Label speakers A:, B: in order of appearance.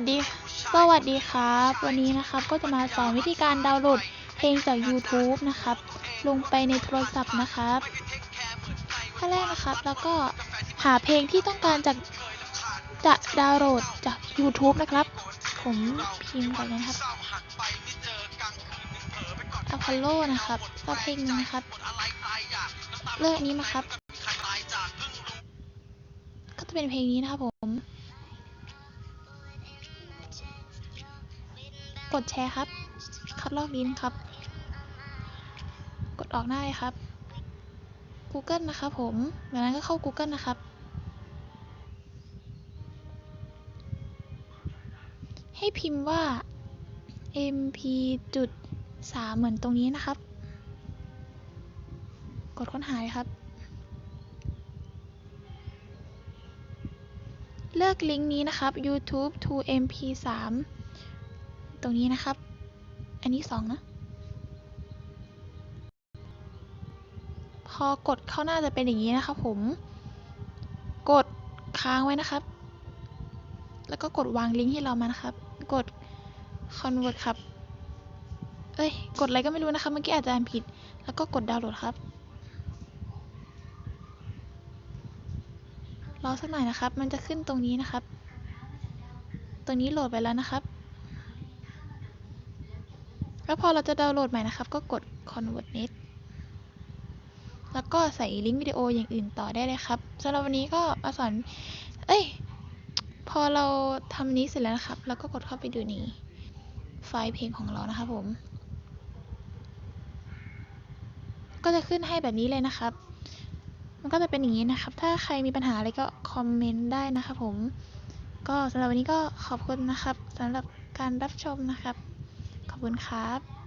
A: วัสดี สวัสดีครับ วันนี้นะครับก็จะมาสอนวิธีการดาวน์โหลดเพลงจาก YouTube นะครับ ลงไปในโทรศัพท์นะครับขั้นแรกนะครับ แล้วก็หาเพลงที่ต้องการจากจะดาวน์โหลดจาก YouTube นะครับ ผมพิมพ์ก่อนนะครับ Apollo นะครับก็เพลงนึงนะครับ เลือกอันนี้มาครับ ก็จะเป็นเพลงนี้นะครับผม กดแชร์ครับ คัดลอกลิงก์ครับ กดออกหน้าเลยครับ Google นะครับผมจากนั้นก็เข้า Google นะครับ ให้พิมพ์ว่า mp จุดสามเหมือนตรงนี้นะครับ กดค้นหาเลยครับ เลือกลิงก์นี้นะครับ youtube to mp 3 ตรงนี้นะครับ อันนี้สองนะ พอกดเข้าหน้าจะเป็นอย่างนี้นะครับผม กดค้างไว้นะครับ แล้วก็กดวางลิงก์ให้เรามานะครับ กด convert ครับ เอ้ย กดอะไรก็ไม่รู้นะครับ เมื่อกี้อาจจะอ่านผิด แล้วก็กดดาวน์โหลดครับ รอสักหน่อยนะครับ มันจะขึ้นตรงนี้นะครับ ตรงนี้โหลดไปแล้วนะครับ แล้วพอเราจะดาวน์โหลดใหม่นะครับ ก็กด convert net แล้วก็ใส่ลิงก์วิดีโออย่างอื่นต่อได้เลยครับสำหรับวันนี้ก็มาสอน เอ้ย พอเราทำนี้เสร็จแล้วนะครับเราก็กดเข้าไปดูในไฟล์เพลงของเรานะครับผม ก็จะขึ้นให้แบบนี้เลยนะครับ มันก็จะเป็นอย่างนี้นะครับ ถ้าใครมีปัญหาอะไรก็คอมเมนต์ได้นะครับผม ก็สำหรับวันนี้ก็ขอบคุณนะครับสำหรับการรับชมนะครับ ขอบคุณครับ